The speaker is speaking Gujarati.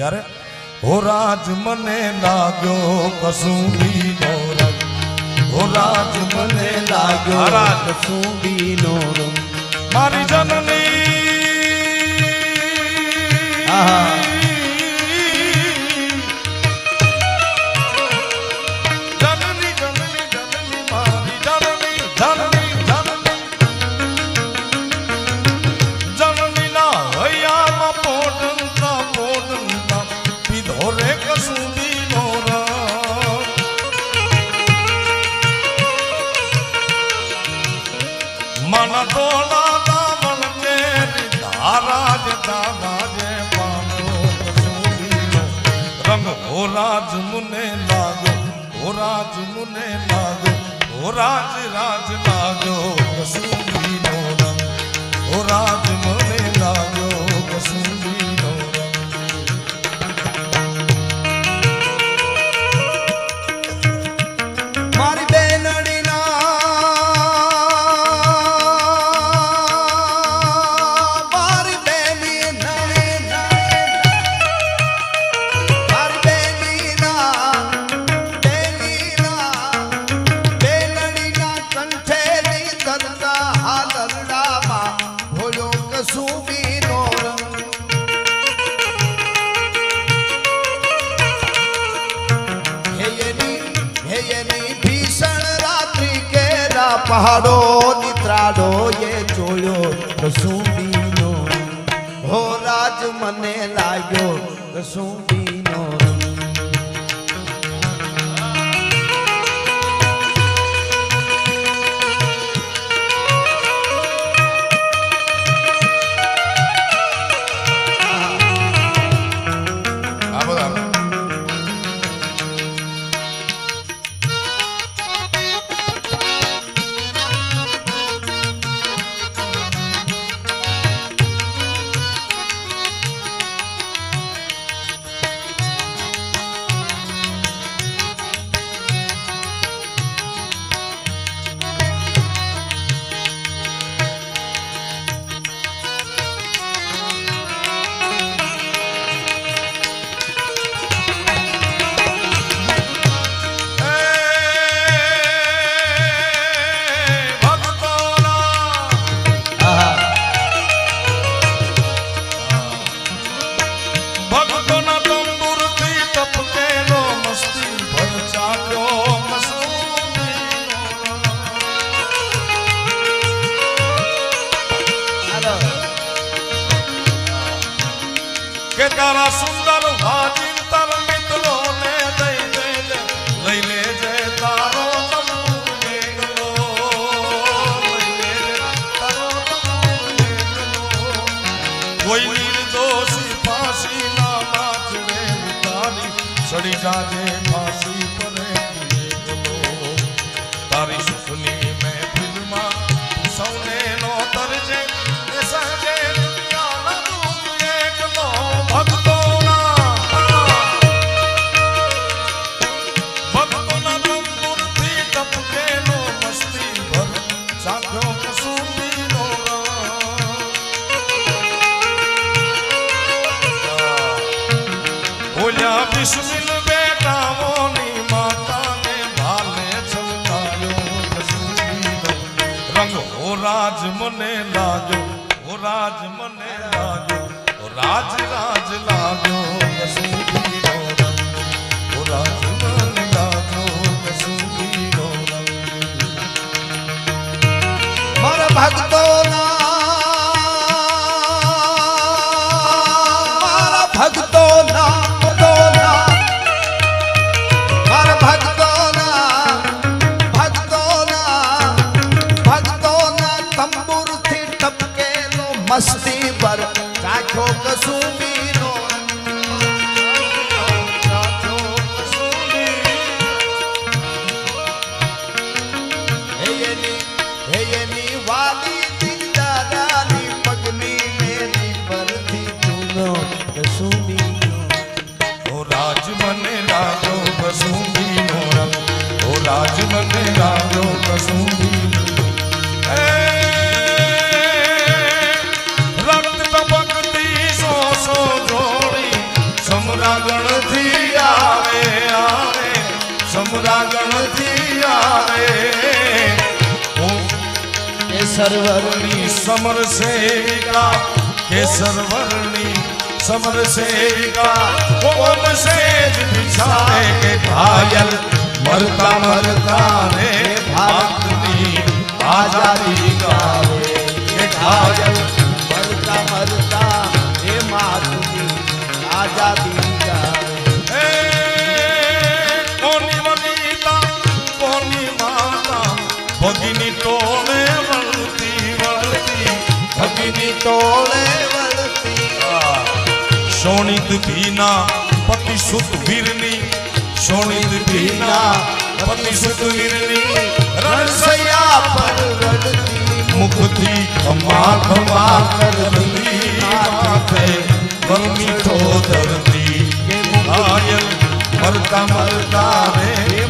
ત્યારે હો રાજ મને લાગ્યો કસુંબીનો રંગ. હો રાજ મને લાગ્યો કસુંબી નો રંગ. મારી જનની આહા. હો રાજ મુને લાગો, ઓ રાજ મુને લાગો, ઓ રાજ રાજ લાગ્યો કસુંબીનો રંગ ઓ રાજ મને લાગ્યો પહાડો નિત્રાડો એ જોયો કસુંબીનો હો રાજ મને લાગ્યો કસુંબીનો તારા સુંદર ભાજિંતર મિત્રોને દઈ દેજે, લઈ લેજે તારો તારો કોઈ નિર્દોષી ફાંસી ના માથે ઉતારી ચડી જાજે ફાંસી રાજ મને લાગ્યો હો રાજ મને લાગ્યો હો રાજ રાજ લાગ્યો. મસ્તી પર રાખો કસુમીનો હેયની હેયની વાલી દિંદારાની પગની મેરી પરથી ચૂનો કસુંબીનો. ઓ રાજ મને રાજો કસુંબીનો રંગ. ઓ રાજ મને કસુંબીનો सरवर्णी समर सेविका के सरवर्णी समर सेविका, ओम सेज बिछाए के घायल, मरता मरता रे भागनी आजा શોણિત ભીના પતિ સુત વીરની સોણિત ભીના પતિ સુત વીરની, રણસૈયા પર મુખથી ખમા ખમા કરતી માથે ગમી તો ધરતી ઘાયલ મરતા મરતા રે